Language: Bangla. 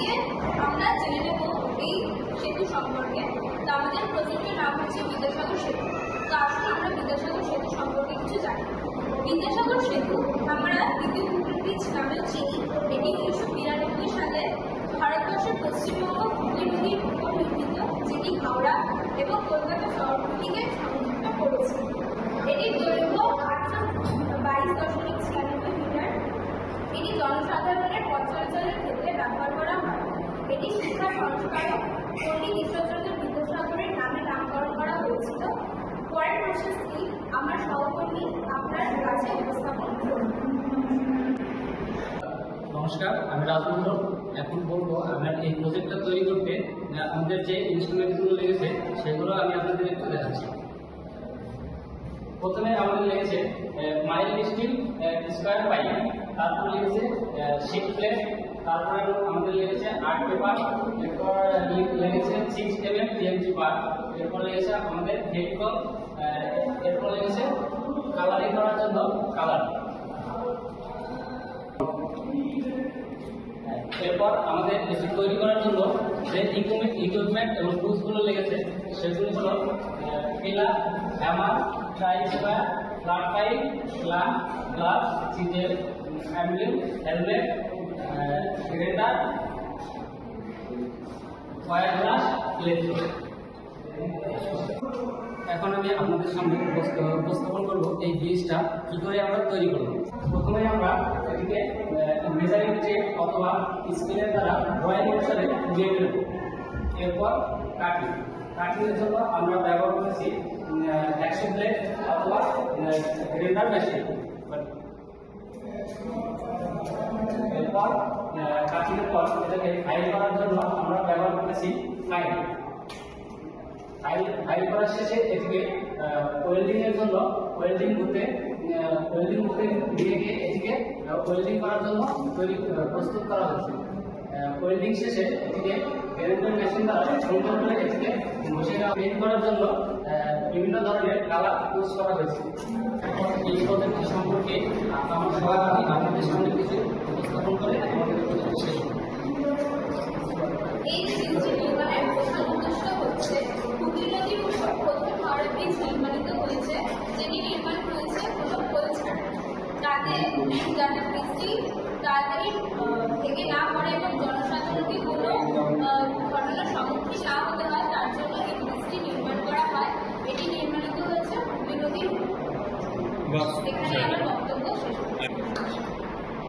আজকে আমরা জেনে নেব এই সেতু সম্পর্কে। তো আমাদের প্রজেক্টের নাম হচ্ছে বিদ্যাসাগর সেতু। তো আসলে আমরা বিদ্যাসাগর সেতু সম্পর্কে কিছু জানি। বিদ্যাসাগর সেতু আমরা দ্বিতীয় ব্রিজ নামেও চিনি। এটি উনিশশো বিরানব্বই সালে ভারতবর্ষের পশ্চিমবঙ্গ হুগলি নদীর উপর নির্মিত, যেটি হাওড়া এবং কলকাতা শহরটিকে সংযুক্ত করেছে। এটি সংস্কারক পণ্ডিত ঈশ্বরচন্দ্র বিদ্যাসাগরের নামে নামকরণ করা হয়েছিল পরের আমার সহকর্মী আপনার কাছে উপস্থাপন নমস্কার, আমি রাজমন্ডল এখন বলব আমার এই প্রজেক্টটা তৈরি করতে আমাদের যে ইনস্ট্রুমেন্টগুলো লেগেছে, সেগুলো আমি আপনাদের একটু দেখাচ্ছি। প্রথমে আমাদের লেগেছে মাইল স্টিল স্কোয়ার তারপর লেগেছে শিট প্লেট তারপর আমাদের লেগেছে আর্ট পেপার এরপর লেগেছে সিক্স এম এম টিএমজি বার এরপর লেগেছে আমাদের হেডকল এরপর লেগেছে কালারিং করার জন্য কালার এরপর আমাদের এসি তৈরি করার জন্য যে ইকুইপমেন্ট ইকুইপমেন্ট এবং টুলসগুলো লেগেছে, সেগুলো হলো plier hammer try square pipe slam glass chisel handle helmet grater wire glass electric এখন আমি আপনাদের সামনে উপস্থাপন উপস্থাপন করব এই ব্রিজটা কি করে আমরা তৈরি করব? প্রথমে আমরা এটিকে মেজারিং টেপ অথবা স্কেলের দ্বারা ড্রয়িং অনুসারে দিয়ে নেব এরপর কাটিং কাটিংয়ের জন্য আমরা ব্যবহার করেছি একশো প্লেট অথবা গ্রেন্ডার মেশিন এরপর কাটিংয়ের পর এটাকে ফাইল করার জন্য আমরা ব্যবহার করেছি ফাইল ফাইল ফাইল করার শেষে এটিকে ওয়েল্ডিং এর জন্য ওয়েল্ডিং বুথে ওয়েল্ডিং বুথে দিয়ে গিয়ে এটিকে ওয়েল্ডিং করার জন্য তৈরি প্রস্তুত করা হয়েছে ওয়েল্ডিং শেষে এটিকে গ্যারেন্টার মেশিন দ্বারা সুন্দর করে এটিকে বসে পেন্ট করার জন্য কালার করা হয়েছে এখন এই প্রজেক্ট সম্পর্কে আমার সভাপতি আপনাদের সামনে কিছু উপস্থাপন করে শেষ। এই হচ্ছে, হুগলি নদীর উপর প্রথম হাওড়া ব্রিজটি তাড়াতাড়ি ভেঙে না পড়ে এবং জনসাধারণকে কোনো আহ, ঘটনার সম্মুখীন না হতে হয় তার জন্য এই ব্রিজটি নির্মাণ করা হয় এটি নির্মাণিত